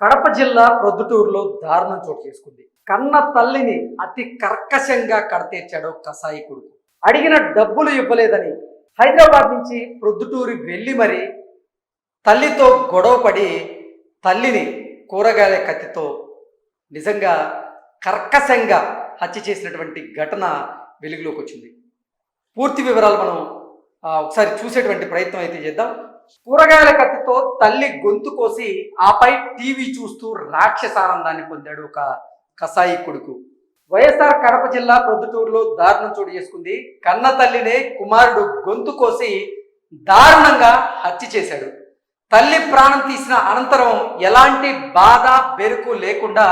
కడప జిల్లా ప్రొద్దుటూరులో దారుణం చోటు చేసుకుంది. కన్న తల్లిని అతి కర్కశంగా కడతీర్చాడు కసాయి కొడుకు. అడిగిన డబ్బులు ఇవ్వలేదని హైదరాబాద్ నుంచి ప్రొద్దుటూరు వెళ్ళి మరి తల్లితో గొడవపడి తల్లిని కూరగాయల కత్తితో నిజంగా కర్కశంగా హత్య చేసినటువంటి ఘటన వెలుగులోకి వచ్చింది. పూర్తి వివరాలు మనం ఒకసారి చూసేటువంటి ప్రయత్నం అయితే చేద్దాం. కూరగాయల కత్తితో తల్లి గొంతు కోసి ఆపై టీవీ చూస్తూ రాక్షసానందాన్ని పొందాడు ఒక కసాయి కొడుకు. వైఎస్ఆర్ కడప జిల్లా ప్రొద్దుటూరులో దారుణం చోటు చేసుకుంది. కన్న తల్లినే కుమారుడు గొంతు కోసి దారుణంగా హత్య చేశాడు. తల్లి ప్రాణం తీసిన అనంతరం ఎలాంటి బాధ బెరుకు లేకుండా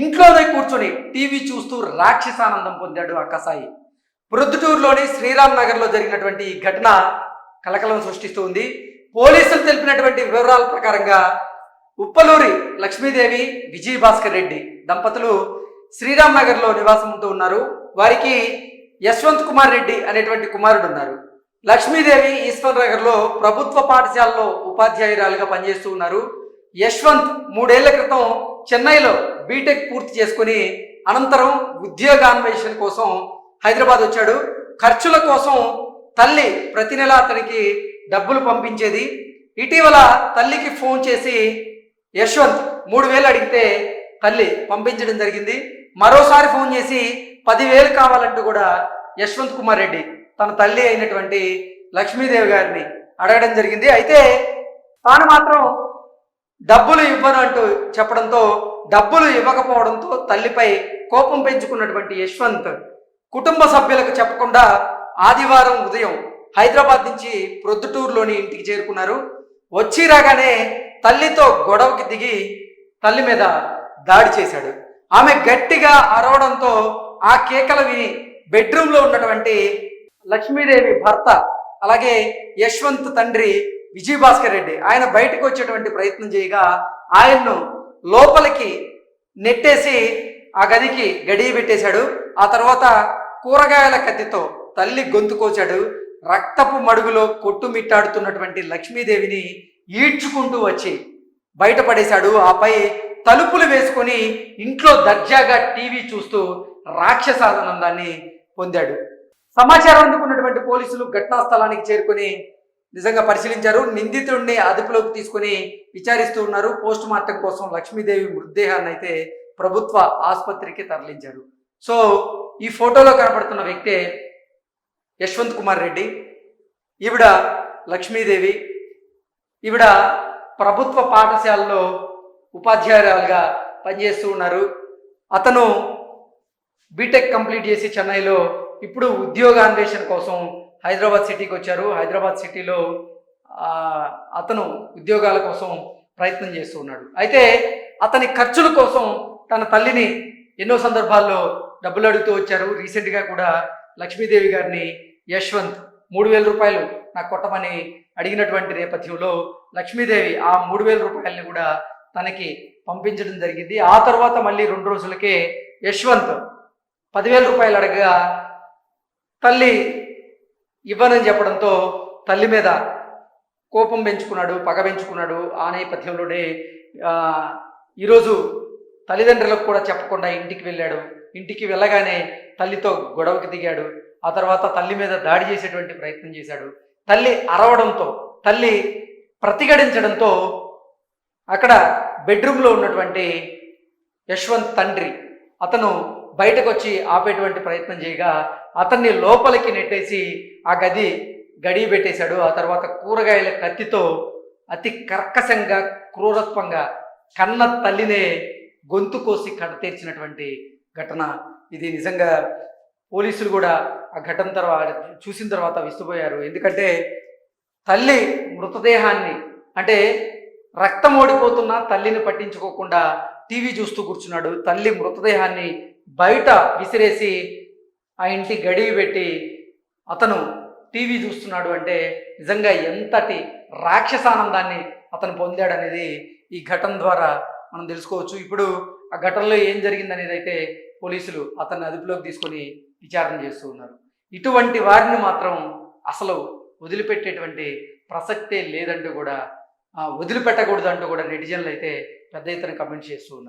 ఇంట్లోనే కూర్చొని టీవీ చూస్తూ రాక్షసానందం పొందాడు ఆ కసాయి. ప్రొద్దుటూరులోని శ్రీరామ్ నగర్లో జరిగినటువంటి ఈ ఘటన కలకలం సృష్టిస్తూ ఉంది. పోలీసులు తెలిపినటువంటి వివరాల ప్రకారంగా ఉప్పలూరి లక్ష్మీదేవి విజయ్ భాస్కర్ రెడ్డి దంపతులు శ్రీరామ్ నగర్లో నివాసం ఉంటూ ఉన్నారు. వారికి యశ్వంత్ కుమార్ రెడ్డి అనేటువంటి కుమారుడు ఉన్నారు. లక్ష్మీదేవి ఈశ్వర్ నగర్లో ప్రభుత్వ పాఠశాలలో ఉపాధ్యాయురాలుగా పనిచేస్తూ ఉన్నారు. యశ్వంత్ మూడేళ్ళ క్రితం చెన్నైలో బీటెక్ పూర్తి చేసుకుని అనంతరం ఉద్యోగాన్వేషణ కోసం హైదరాబాద్ వచ్చాడు. ఖర్చుల కోసం తల్లి ప్రతి నెల అతనికి డబ్బులు పంపించేది. ఇటీవల తల్లికి ఫోన్ చేసి యశ్వంత్ మూడు వేలు అడిగితే తల్లి పంపించడం జరిగింది. మరోసారి ఫోన్ చేసి పదివేలు కావాలంటూ కూడా యశ్వంత్ కుమార్ రెడ్డి తన తల్లి అయినటువంటి లక్ష్మీదేవి గారిని అడగడం జరిగింది. అయితే తాను మాత్రం డబ్బులు ఇవ్వను అంటూ చెప్పడంతో డబ్బులు ఇవ్వకపోవడంతో తల్లిపై కోపం పెంచుకున్నటువంటి యశ్వంత్ కుటుంబ సభ్యులకు చెప్పకుండా ఆదివారం ఉదయం హైదరాబాద్ నుంచి ప్రొద్దుటూరులోని ఇంటికి చేరుకున్నారు. వచ్చి రాగానే తల్లితో గొడవకి దిగి తల్లి మీద దాడి చేశాడు. ఆమె గట్టిగా అరవడంతో ఆ కేకలు విని బెడ్రూమ్లో ఉన్నటువంటి లక్ష్మీదేవి భర్త అలాగే యశ్వంత్ తండ్రి విజయభాస్కర్ రెడ్డి ఆయన బయటకు వచ్చేటువంటి ప్రయత్నం చేయగా ఆయన్ను లోపలికి నెట్టేసి ఆ గదికి గడియ పెట్టేశాడు. ఆ తర్వాత కూరగాయల కత్తితో తల్లి గొంతు కోచాడు రక్తపు మడుగులో కొట్టుమిట్టాడుతున్నటువంటి లక్ష్మీదేవిని ఈడ్చుకుంటూ వచ్చి బయటపడేశాడు. ఆపై తలుపులు వేసుకొని ఇంట్లో దర్జాగా టీవీ చూస్తూ రాక్షసానందాన్ని పొందాడు. సమాచారం అందుకున్నటువంటి పోలీసులు ఘటనా స్థలానికి చేరుకొని నిజంగా పరిశీలించారు. నిందితుడిని అదుపులోకి తీసుకొని విచారిస్తూ ఉన్నారు. పోస్ట్ మార్టం కోసం లక్ష్మీదేవి మృతదేహాన్ని అయితే ప్రభుత్వ ఆసుపత్రికి తరలించారు. సో ఈ ఫోటోలో కనపడుతున్న వ్యక్తే యశ్వంత్ కుమార్ రెడ్డి ఈవిడ లక్ష్మీదేవి ఈవిడ ప్రభుత్వ పాఠశాలలో ఉపాధ్యాయురాలుగా పనిచేస్తూ ఉన్నారు. అతను బీటెక్ కంప్లీట్ చేసి చెన్నైలో ఇప్పుడు ఉద్యోగాన్వేషణ కోసం హైదరాబాద్ సిటీకి వచ్చారు. హైదరాబాద్ సిటీలో అతను ఉద్యోగాల కోసం ప్రయత్నం చేస్తూ ఉన్నాడు. అయితే అతని ఖర్చుల కోసం తన తల్లిని ఎన్నో సందర్భాల్లో డబ్బులు అడుగుతూ వచ్చారు. రీసెంట్గా కూడా లక్ష్మీదేవి గారిని యశ్వంత్ మూడు వేల రూపాయలు నాకు కొట్టమని అడిగినటువంటి నేపథ్యంలో లక్ష్మీదేవి ఆ మూడు వేల రూపాయలని కూడా తనకి పంపించడం జరిగింది. ఆ తర్వాత మళ్ళీ రెండు రోజులకే యశ్వంత్ పదివేల రూపాయలు అడగగా తల్లి ఇవ్వనని చెప్పడంతో తల్లి మీద కోపం పెంచుకున్నాడు పగ పెంచుకున్నాడు. ఆ నేపథ్యంలోనే ఈరోజు తల్లిదండ్రులకు కూడా చెప్పకుండా ఇంటికి వెళ్ళాడు. ఇంటికి వెళ్ళగానే తల్లితో గొడవకి దిగాడు. ఆ తర్వాత తల్లి మీద దాడి చేసేటువంటి ప్రయత్నం చేశాడు. తల్లి అరవడంతో తల్లి ప్రతిఘటించడంతో అక్కడ బెడ్రూమ్లో ఉన్నటువంటి యశ్వంత్ తండ్రి అతను బయటకు వచ్చి ఆపేటువంటి ప్రయత్నం చేయగా అతన్ని లోపలికి నెట్టేసి ఆ గది గడి పెట్టేశాడు. ఆ తర్వాత కూరగాయల కత్తితో అతి కర్కశంగా క్రూరత్వంగా కన్న తల్లినే గొంతు కోసి కడతీర్చినటువంటి ఘటన. ఇది నిజంగా పోలీసులు కూడా ఆ ఘటన తర్వాత చూసిన తర్వాత విస్తుపోయారు. ఎందుకంటే తల్లి మృతదేహాన్ని అంటే రక్తం ఓడిపోతున్న తల్లిని పట్టించుకోకుండా టీవీ చూస్తూ కూర్చున్నాడు. తల్లి మృతదేహాన్ని బయట విసిరేసి ఆ ఇంటి గడివి పెట్టి అతను టీవీ చూస్తున్నాడు అంటే నిజంగా ఎంతటి రాక్షసానందాన్ని అతను పొందాడనేది ఈ ఘటన ద్వారా మనం తెలుసుకోవచ్చు. ఇప్పుడు ఆ ఘటనలో ఏం జరిగిందనేది అయితే పోలీసులు అతన్ని అదుపులోకి తీసుకొని విచారణ చేస్తూ ఉన్నారు. ఇటువంటి వారిని మాత్రం అసలు వదిలిపెట్టేటువంటి ప్రసక్తే లేదంటూ కూడా వదిలిపెట్టకూడదు అంటూ కూడా నెటిజన్లు అయితే పెద్ద ఎత్తున కమెంట్ చేస్తూ ఉన్నారు.